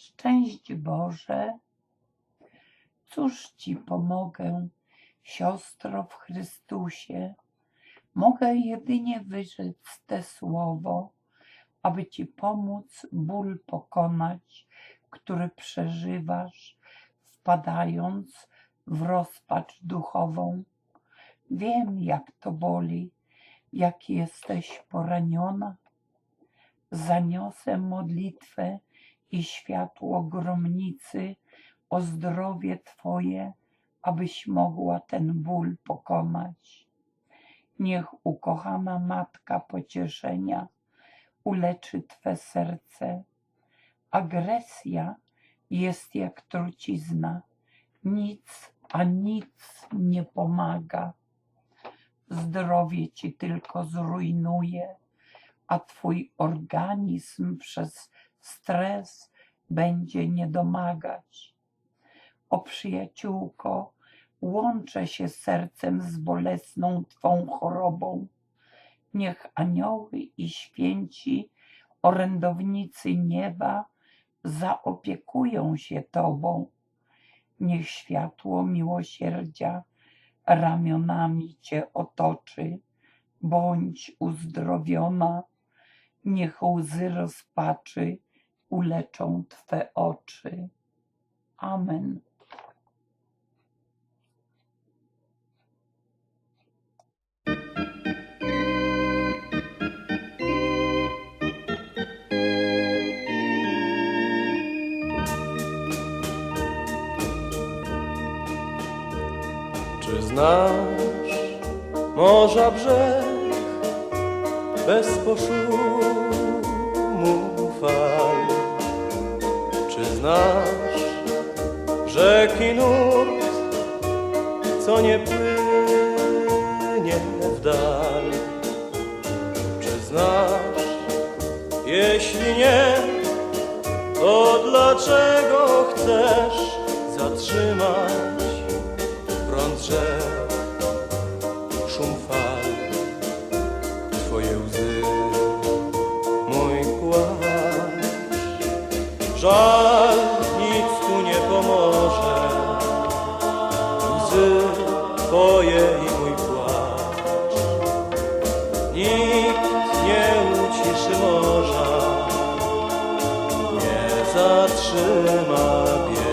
Szczęść Boże, cóż Ci pomogę, siostro w Chrystusie? Mogę jedynie wyrzec te słowo, aby Ci pomóc ból pokonać, który przeżywasz, wpadając w rozpacz duchową. Wiem, jak to boli, jak jesteś poraniona. Zaniosę modlitwę i światło gromnicy o zdrowie Twoje, abyś mogła ten ból pokonać. Niech ukochana Matka pocieszenia uleczy Twe serce. Agresja jest jak trucizna, nic, a nic nie pomaga. Zdrowie Ci tylko zrujnuje, a Twój organizm przez stres będzie niedomagać. O przyjaciółko, łączę się sercem z bolesną Twą chorobą. Niech anioły i święci orędownicy nieba zaopiekują się Tobą. Niech światło miłosierdzia ramionami Cię otoczy. Bądź uzdrowiona, niech łzy rozpaczy uleczą Twe oczy. Amen. Czy znasz morza brzeg bez poszumu fal? Znasz rzeki nurt, co nie płynie w dal? Czy znasz, jeśli nie, to dlaczego chcesz zatrzymać prąd rzek, szum fal, Twoje łzy, mój płacz. Żal Twoje i mój płacz. Nikt nie uciszy morza, nie zatrzyma biegu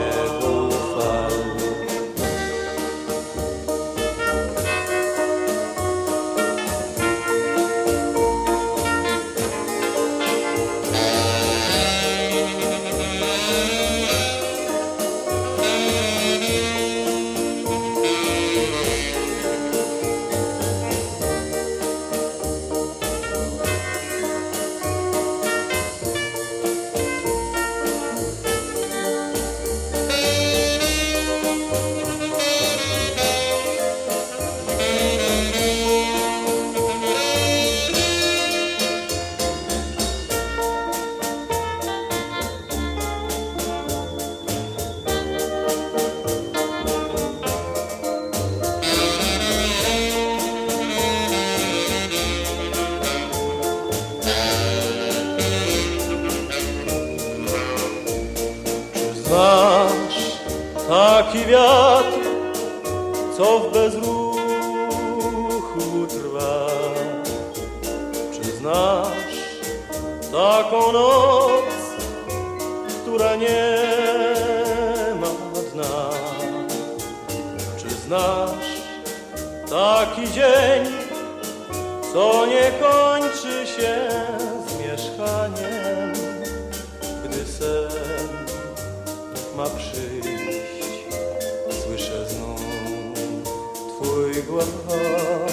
taki wiatr, co w bezruchu trwa? Czy znasz taką noc, która nie ma dna? Czy znasz taki dzień, co nie kończy się Big One Heart.